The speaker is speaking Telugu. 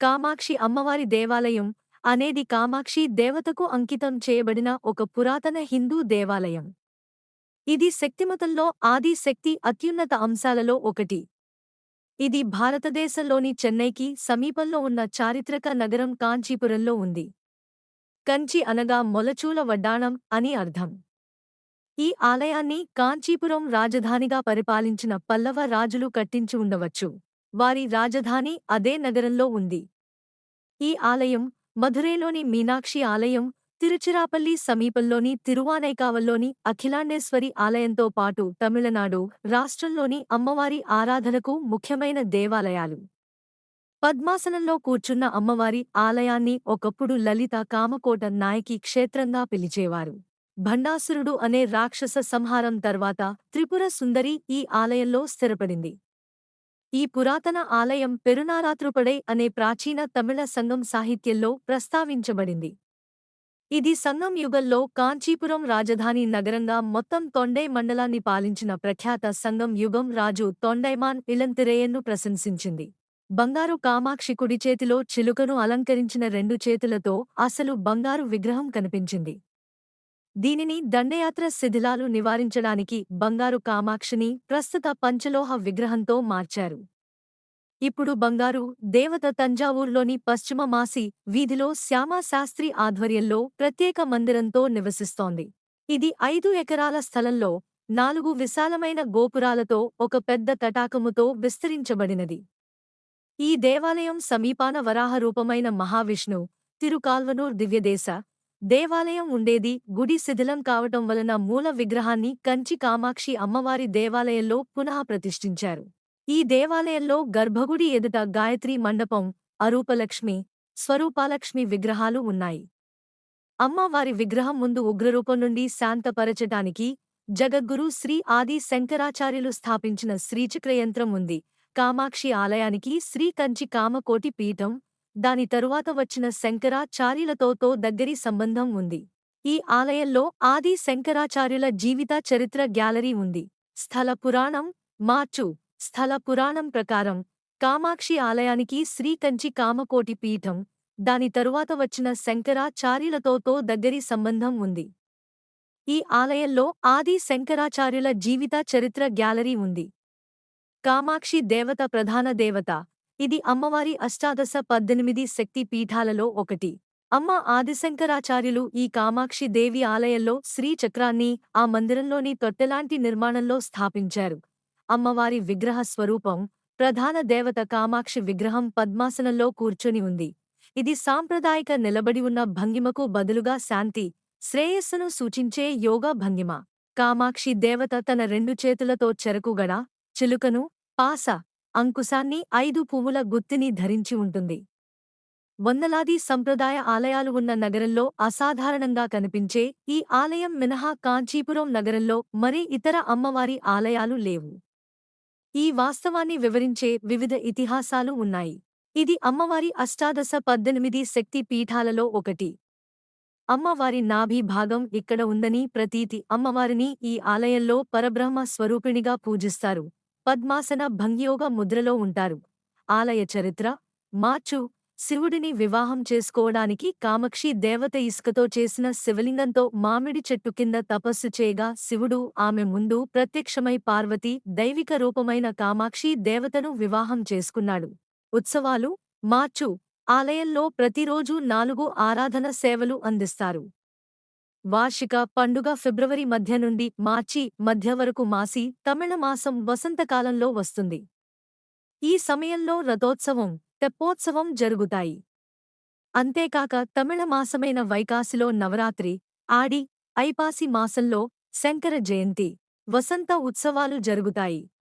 కామాక్షి అమ్మవారి దేవాలయం అనేది కామాక్షి దేవతకు అంకితం చేయబడిన ఒక పురాతన హిందూ దేవాలయం. ఇది శక్తిమతంలో ఆది శక్తి అత్యున్నత అంశాలలో ఒకటి. ఇది భారతదేశంలోని చెన్నైకి సమీపంలో ఉన్న చారిత్రక నగరం కాంచీపురంలో ఉంది. కంచి అనగా మొలచూల వడ్డాణం అని అర్థం. ఈ ఆలయాన్ని కాంచీపురం రాజధానిగా పరిపాలించిన పల్లవ రాజులు కట్టించి ఉండవచ్చు. వారి రాజధాని అదే నగరంలో ఉంది. ఈ ఆలయం మధురైలోని మీనాక్షి ఆలయం తిరుచిరాపల్లి సమీపంలోని తిరువానైకావల్లోని అఖిలాండేశ్వరి ఆలయంతో పాటు తమిళనాడు రాష్ట్రంలోని అమ్మవారి ఆరాధనకు ముఖ్యమైన దేవాలయాలు. పద్మాసనంలో కూర్చున్న అమ్మవారి ఆలయాన్ని ఒకప్పుడు లలిత కామకోట నాయకి క్షేత్రంగా పిలిచేవారు. భండాసురుడు అనే రాక్షస సంహారం తర్వాత త్రిపుర సుందరి ఈ ఆలయంలో స్థిరపడింది. ఈ పురాతన ఆలయం పెరునారాత్రుపడై అనే ప్రాచీన తమిళ సంఘం సాహిత్యంలో ప్రస్తావించబడింది. ఇది సంగం యుగంలో కాంచీపురం రాజధాని నగరంగా మొత్తం తొండై మండలాన్ని పాలించిన ప్రఖ్యాత సంగం యుగం రాజు తొండైమాన్ ఇలంతిరేయన్ను ప్రశంసించింది. బంగారు కామాక్షి కుడి చేతిలో చిలుకను అలంకరించిన రెండు చేతులతో అసలు బంగారు విగ్రహం కనిపించింది. దీనిని దండయాత్ర శిథిలాలు నివారించడానికి బంగారు కామాక్షిని ప్రస్తుత పంచలోహ విగ్రహంతో మార్చారు. ఇప్పుడు బంగారు దేవత తంజావూర్లోని పశ్చిమ మాసి వీధిలో శ్యామాశాస్త్రి ఆధ్వర్యంలో ప్రత్యేక మందిరంతో నివసిస్తోంది. ఇది ఐదు ఎకరాల స్థలంలో నాలుగు విశాలమైన గోపురాలతో ఒక పెద్ద తటాకముతో విస్తరించబడినది. ఈ దేవాలయం సమీపాన వరాహ రూపమైన మహావిష్ణు తిరుకాల్వనూర్ దివ్యదేశ దేవాలయం ఉండేది. గుడి శిథిలం కావటం వలన మూల విగ్రహాన్ని కంచి కామాక్షి అమ్మవారి దేవాలయంలో పునః ప్రతిష్ఠించారు. ఈ దేవాలయంలో గర్భగుడి ఎదుట గాయత్రి మండపం అరూపలక్ష్మి స్వరూపాలక్ష్మి విగ్రహాలు ఉన్నాయి. అమ్మవారి విగ్రహం ముందు ఉగ్రరూపం నుండి శాంతపరచటానికి జగద్గురు శ్రీ ఆది శంకరాచార్యులు స్థాపించిన శ్రీచక్రయంత్రం ఉంది. కామాక్షి ఆలయానికి శ్రీ కంచి కామకోటి పీఠం దాని తరువాత వచ్చిన శంకరాచార్యులతోతో దగ్గరి సంబంధం ఉంది. ఈ ఆలయంలో ఆది శంకరాచార్యుల జీవిత చరిత్ర గ్యాలరీ ఉంది. స్థల పురాణం మార్చు స్థల పురాణం ప్రకారం కామాక్షి ఆలయానికి శ్రీకంచి కామకోటి పీఠం దాని తరువాత వచ్చిన శంకరాచార్యులతోతో దగ్గరి సంబంధం ఉంది. ఈ ఆలయంలో ఆది శంకరాచార్యుల జీవిత చరిత్ర గ్యాలరీ ఉంది. కామాక్షి దేవత ప్రధాన దేవత ఇది అమ్మవారి అష్టాదశ పద్దెనిమిది శక్తి పీఠాలలో ఒకటి. అమ్మ ఆదిశంకరాచార్యులు ఈ కామాక్షి దేవి ఆలయంలో శ్రీచక్రాన్ని ఆ మందిరంలోని తొట్టెలాంటి నిర్మాణంలో స్థాపించారు. అమ్మవారి విగ్రహ స్వరూపం ప్రధాన దేవత కామాక్షి విగ్రహం పద్మాసనంలో కూర్చొని ఉంది. ఇది సాంప్రదాయిక నిలబడి ఉన్న భంగిమకు బదులుగా శాంతి శ్రేయస్సును సూచించే యోగా భంగిమ. కామాక్షి దేవత తన రెండు చేతులతో చెరకుగడ చిలుకను పాస అంకుశాన్ని ఐదు పువ్వుల గుత్తిని ధరించి ఉంటుంది. వందలాది సంప్రదాయ ఆలయాలు ఉన్న నగరంలో అసాధారణంగా కనిపించే ఈ ఆలయం మినహా కాంచీపురం నగరంలో మరే ఇతర అమ్మవారి ఆలయాలు లేవు. ఈ వాస్తవాన్ని వివరించే వివిధ ఇతిహాసాలు ఉన్నాయి. ఇది అమ్మవారి అష్టాదశ పద్దెనిమిది శక్తి పీఠాలలో ఒకటి. అమ్మవారి నాభి భాగం ఇక్కడ ఉందని ప్రతీతి అమ్మవారిని ఈ ఆలయంలో పరబ్రహ్మ స్వరూపిణిగా పూజిస్తారు. పద్మాసన భంగియోగ ముద్రలో ఉంటారు. ఆలయ చరిత్ర మార్చు శివుడిని వివాహం చేసుకోవడానికి కామక్షి దేవత ఇసుకతో చేసిన శివలింగంతో మామిడి చెట్టు కింద తపస్సు చేయగా శివుడు ఆమె ముందు ప్రత్యక్షమై పార్వతి దైవిక రూపమైన కామాక్షి దేవతను వివాహం చేసుకున్నాడు. ఉత్సవాలు మార్చు ఆలయంలో ప్రతిరోజు నాలుగు ఆరాధన సేవలు అందిస్తారు. వార్షిక పండుగ ఫిబ్రవరి మధ్య నుండి మార్చి మధ్య వరకు మాసి తమిళ మాసం వసంతకాలంలో వస్తుంది. ఈ సమయంలో రథోత్సవం తెప్పోత్సవం జరుగుతాయి. అంతేకాక తమిళ మాసమైన వైకాసిలో నవరాత్రి ఆడి ఐపాసి మాసంలో శంకర జయంతి వసంత ఉత్సవాలు జరుగుతాయి.